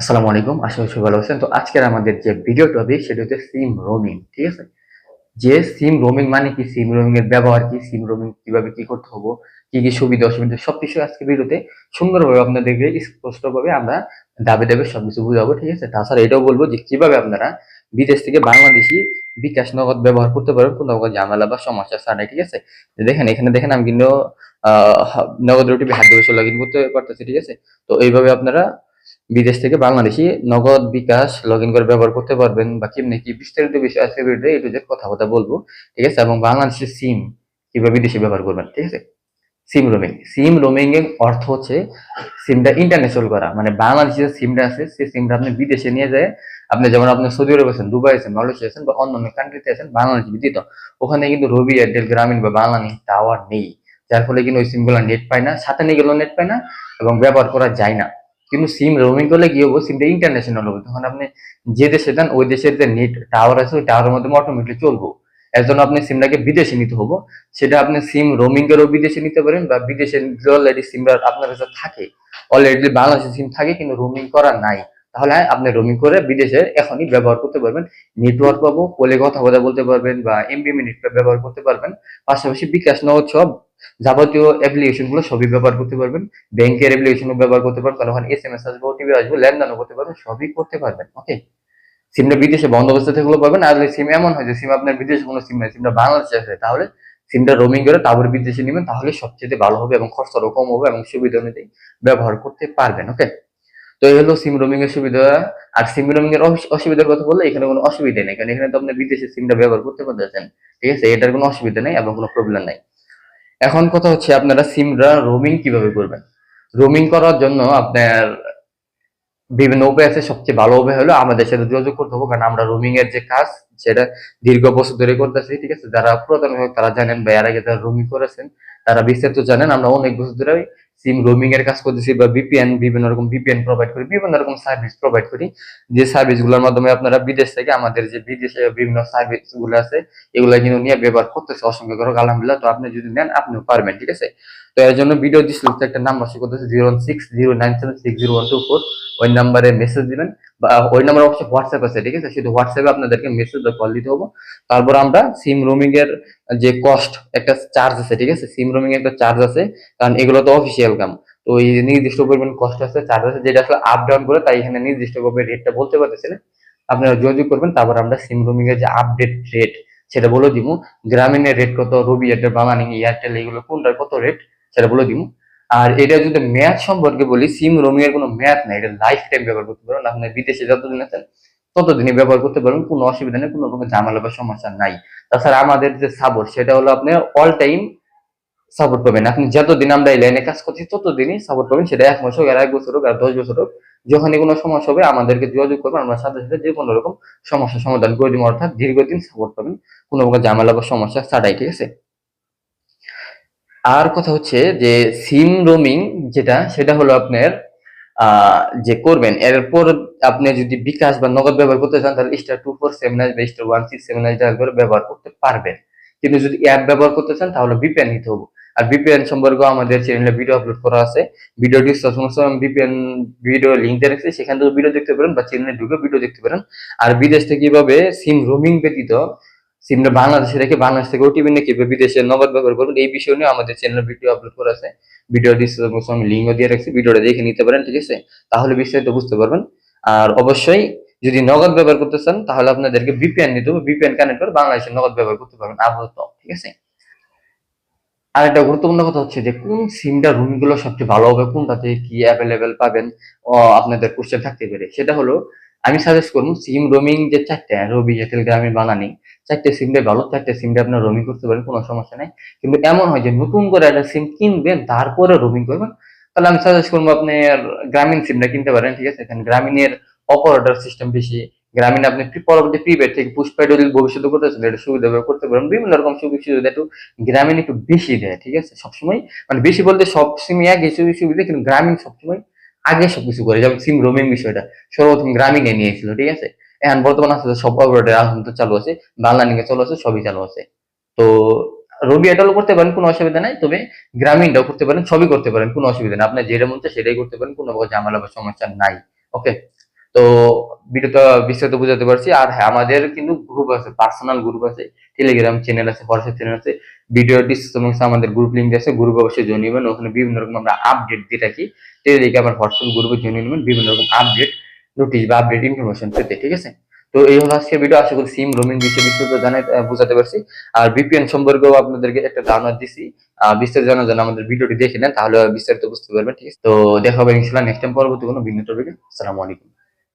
আসসালামু আলাইকুম, আশা করি ভালো আছেন। তো আজকের আমাদের যে ভিডিও টপিক সেটা হচ্ছে সিম রোমিং ঠিক আছে? যে সিম রোমিং মানে কি? সিম রোমিং এর ব্যবহার কি? সিম রোমিং কীভাবে কি করতে হবে? কি কি সুবিধা, অসুবিধা, সবকিছু আজকে ভিডিওতে সুন্দরভাবে আপনাদেরকে স্পষ্টভাবে আমরা দাবে দাবে সবকিছু বুঝাবো, ঠিক আছে? তাছাড়া এটাও বলব যে কীভাবে আপনারা বিদেশ থেকে বাংলাদেশি বিকাশ নগদ ব্যবহার করতে পারবেন, কোনো রকম ঝামেলা বা সমস্যা ছাড়াই, ঠিক আছে? দেখেন, এখানে দেখেন আমি কিন্তু নগদ রুটি হাত দিয়ে লগ ইন করতে পারতেছি, ঠিক আছে? তো এইভাবে আপনারা বিদেশ থেকে বাংলাদেশি নগদ বিকাশ লগ ইন করে ব্যবহার করতে পারবেন বা কেমনি কি বিস্তারিত বিষয় আজকে ভিডিওতে এই টু জেড কথা কথা বলব, ঠিক আছে? এবং বাংলাদেশের সিম কীভাবে বিদেশে ব্যবহার করবেন, ঠিক আছে? সিম রোমিং সিম রোমিং এর অর্থ হচ্ছে সিমটা ইন্টারন্যাশনাল করা মানে বাংলাদেশের সিমটা আছে সেই সিমটা আপনি বিদেশে নিয়ে যায়। আপনি যেমন আপনি সৌদি আরব আছেন, দুবাই আছেন, মালয়েশিয়া আছেন বা অন্যান্য কান্ট্রিতে আছেন, বাংলাদেশ ব্যতীত ওখানে কিন্তু রবি এয়ারটেল গ্রামীণ বা বাংলানি টাওয়ার নেই। যার ফলে কিন্তু ওই সিমগুলো নেট পায় না, সাথে নিয়ে গেলেও নেট পায় না এবং ব্যবহার করা যায় না। কিন্তু সিম রোমিং করলে কি হব? সিমটা ইন্টারন্যাশনাল হবে। তখন আপনি যে দেশে যান, ওই দেশের যে নেট টাওয়ার আছে, ওই টাওয়ারের মধ্যে অটোমেটিকলি চলবো। এর জন্য আপনি সিমটাকে বিদেশে নিতে হব। সেটা আপনি সিম রোমিং এরও বিদেশে নিতে পারেন বা বিদেশে অলরেডি সিমটা আপনার কাছে থাকে। অলরেডি বাংলাদেশে সিম থাকে, কিন্তু রোমিং করা নাই। তাহলে আপনি রোমিং করে বিদেশে এখনই ব্যবহার করতে পারবেন। নেটওয়ার্ক পাবো, কোলে কথা বলতে পারবেন বা এমবি মিনিট ব্যবহার করতে পারবেন। পাশাপাশি বিকাশ নগদ সব যাবতীয় অ্যাপ্লিকেশনগুলো সবই ব্যবহার করতে পারবেন। ব্যাংকের অ্যাপ্লিকেশন ব্যবহার করতে পারবেন। ওখানে এস এম এস আসবে ওটিপি আসবে, লেনদেনও করতে পারবেন, সবই করতে পারবেন ওকে সিমটা বিদেশে বন্ধ অবস্থা থাকলেও পাবেন। আর সিম এমন হয় যে সিম আপনার বিদেশে কোনো সিম নাই সিমটা বাংলাদেশে আছে, তাহলে সিমটা রোমিং করে তারপরে বিদেশে নেবেন, তাহলে সবচেয়ে ভালো হবে এবং খরচারও কম হবে এবং সুবিধা অনুযায়ী ব্যবহার করতে পারবেন ওকে তো এই হলো সিম রোমিং এর সুবিধা। আর সিম রোমিং এর অস- অসুবিধার কথা বললে এখানে কোনো অসুবিধা নেই, কারণ এখানে তো আপনি বিদেশে সিমটা ব্যবহার করতে পারতেছেন, ঠিক আছে? এটার কোনো অসুবিধা নেই এবং কোনো প্রবলেম নাই। এখন কথা হচ্ছে আপনারা সিমরা রোমিং কীভাবে করবেন? রোমিং করার জন্য আপনার বিভিন্ন উপায় আছে। সবচেয়ে ভালো উপায় হলো আমাদের সাথে যোগাযোগ করতে হবে, কারণ আমরা রোমিং এর যে কাজ, সেটা দীর্ঘ বছর ধরে করতেছি, ঠিক আছে? যারা পুরাতন তারা জানেন বা এর আগে যারা রোমিং করেছেন, তারা বিস্তারিত জানেন। আমরা অনেক বছর ধরে সিম রোমিং এর কাজ করতেছি বা বিপিএন বিভিন্ন রকম ভিপিএন প্রোভাইড করি, বিভিন্ন রকম সার্ভিস প্রোভাইড করি। যে সার্ভিসগুলোর মাধ্যমে আপনারা বিদেশ থেকে আমাদের যে বিদেশে, বিভিন্ন সার্ভিসগুলো আছে, এগুলো কিন্তু নিয়ে ব্যবহার করতেছে। অসংখ্য গ্রাহক, আলহামদুলিল্লাহ। তো আপনি যদি নেন, আপনিও পারবেন, ঠিক আছে? তো এর জন্য ভিডিও ডিসক্রিপশনে একটা নাম্বার শো করতেছে zero six zero nine seven six zero one two four ওই নাম্বারে মেসেজ দিবেন বা ওই নাম্বার অবশ্যই হোয়াটসঅ্যাপ আছে, ঠিক আছে? শুধু হোয়াটসঅ্যাপে আপনাদেরকে মেসেজ বা কল দিতে হবে। তারপর আমরা সিম রোমিং এর যে কস্ট একটা চার্জ আছে, ঠিক আছে? সিম রোমিং এর একটা চার্জ আছে। কারণ এগুলো তো অফিসিয়াল কাম তো এই নির্দিষ্ট পরিমাণ কস্ট আছে চার্জ আছে যেটা আসলে আপ ডাউন করে, তাই এখানে নির্দিষ্ট ভাবে রেটটা বলতে পারতেছি না। আপনারা যোগাযোগ করবেন, তারপর আমরা সিম রোমিং এর যে আপডেট রেট সেটা বলে দিব। গ্রামীণের রেট কত, রবি এয়ারটেল বাংলানি এয়ারটেল এগুলো কোনটার কত রেট সেটা বলে দিব। আর এটা যদি ম্যাথ সম্পর্কে বলি সিম রোমিং এর কোনো ম্যাথ নাই, এটা লাইফ টাইম ব্যবহার করতে পারবেন। আপনি বিদেশে যতদিন আছেন, ততদিনই ব্যবহার করতে পারবেন, কোনো অসুবিধা নেই, কোনো রকম ঝামেলা বা সমস্যা নাই। তাছাড়া আমাদের যে সাপোর্ট সেটা হলো আপনি অল টাইম সাপোর্ট পাবেন। আপনি যতদিন আমরা এই লাইনে কাজ করছি, ততদিনই সাপোর্ট পাবেন। সেটা এক মাস হোক আর এক বছর হোক, আর দশ বছর হোক, যখনই কোনো সমস্যা হবে, আমাদেরকে যোগাযোগ করবেন। আমরা সাথে সাথে যে কোনো রকম সমস্যার সমাধান করে দিব, অর্থাৎ দীর্ঘদিন সাপোর্ট পাবেন। কোনো প্রকার ঝামেলা বা সমস্যা ছাড়াই, ঠিক আছে? আর কথা হচ্ছে যে সিম রোমিং যেটা, সেটা হলো আপনার যে করবেন। এরপর আপনি যদি বিকাশ বা নগদ ব্যবহার করতে চান, তাহলে স্টার টু ফোর সেভেন বা স্টার ওয়ান সিক্স সেভেন করে ব্যবহার করতে পারবেন। কিন্তু যদি অ্যাপ ব্যবহার করতে চান, তাহলে ভিপিএন নিতে হবে। আর ভিপিএন সম্পর্কে আমাদের চ্যানেলে ভিডিও আপলোড করা আছে। Video discussion VPN video link দিয়ে রাখছি, সেখান থেকে ভিডিও দেখতে পারেন বা চ্যানেলে ঢুকে ভিডিও দেখতে পারেন। আর বিদেশ থেকে কীভাবে সিম রোমিং ব্যতীত সিমটা বাংলাদেশে রেখে বাংলাদেশ থেকে ওটিপি নিয়ে কীভাবে বিদেশে নগদ ব্যবহার করবেন, এই বিষয় নিয়ে আমাদের চ্যানেলে ভিডিও আপলোড করা আছে। ভিডিও ডিসক্রিপশন আমি লিঙ্কও দিয়ে রাখছি ভিডিওটা দেখে নিতে পারেন, ঠিক আছে? তাহলে বিস্তারিত বুঝতে পারবেন। আর অবশ্যই যদি নগদ ব্যবহার করতে চান, তাহলে আপনাদেরকে ভিপিএন নিতে হবে। ভিপিএন কানেক্ট করে বাংলাদেশে নগদ ব্যবহার করতে পারবেন, আপাতত, ঠিক আছে? আর একটা গুরুত্বপূর্ণ কথা হচ্ছে যে, কোন সিমটা রুমগুলো সবচেয়ে ভালো হবে কোনটাতে কি অ্যাভেলেবেল পাবেন আপনাদের কোশ্চেন থাকতে পারে। সেটা হলো, আমি সাজেস্ট করব সিম রোমিং যে চারটে, রবি এয়ারটেল গ্রামীণ বানানি, চারটে সিমটাই ভালো, চারটে সিমটা আপনার রোমিং করতে পারেন, কোনো সমস্যা নাই। কিন্তু এমন হয় যে, নতুন করে একটা সিম কিনবেন, তারপরে রোমিং করবেন, তাহলে আমি সাজেস্ট করব আপনি গ্রামীণ সিমটা কিনতে পারেন, ঠিক আছে? এখানে গ্রামীণের অপারেটর সিস্টেম বেশি গ্রামীণ আপনি পরবর্তী প্রিপেড থেকে পুষ্পাইড যদি ভবিষ্যতে করতেছেন এটা সুবিধা করতে পারেন। বিভিন্ন রকম সুযোগ সুবিধা একটু গ্রামীণ একটু বেশি দেয়, ঠিক আছে? সবসময় মানে বেশি বলতে সব সিমই এক সুযোগ সুবিধা, কিন্তু গ্রামীণ সবসময় আগে সবকিছু করে, যেমন সিম রোমিং বিষয়টা, সর্বপ্রথম গ্রামীণে নিয়েছিল, ঠিক আছে? এখন বর্তমান আছে সব অপারেটর আলহামদুলিল্লাহ চালু আছে, বাংলা নিয়ে চালু আছে, সবই চালু আছে। তো রবি এটাও করতে পারেন, কোনো অসুবিধা নাই, তবে গ্রামীণটাও করতে পারেন, সবই করতে পারেন, কোনো অসুবিধা নেই। আপনার যেটা মন চায় সেটাই করতে পারেন, কোনো ঝামেলা বা সমস্যা নাই ওকে তো ভিডিওটা বিস্তারিত বুঝাতে পারছি। আর হ্যাঁ আমাদের কিন্তু গ্রুপ আছে পার্সোনাল গ্রুপ আছে টেলিগ্রাম চ্যানেল আছে হোয়াটসঅ্যাপ চ্যানেল আছে। ভিডিও ডিসক্রিপশন বক্সে আমাদের গ্রুপ লিংক আছে গ্রুপ অবশ্যই জয়েন নেবেন ওখানে বিভিন্ন রকম আমরা আপডেট দিয়ে থাকি। টেলিগ্রাম আর হোয়াটসঅ্যাপ গ্রুপে জয়েন নেবেন বিভিন্ন রকম আপডেট নোটিশ বা আপডেট ইনফরমেশন পেতে, ঠিক আছে? তো এই হলো আজকের ভিডিও আশা করি সিম রোমিং বিষয়ে বিস্তারিত জানাই বোঝাতে পারছি। আর ভিপিএন সম্পর্কেও আপনাদেরকে একটা ধারণা দিছি। বিস্তারিত জানার জন্য আমাদের ভিডিওটি দেখে নেন, তাহলে বিস্তারিত বুঝতে পারবেন, ঠিক আছে? তো দেখা হবে ইনশাল্লাহ নেক্সট টাইম পরবর্তী কোনো ভিন্ন টপিকে আসসালামু আলাইকুম।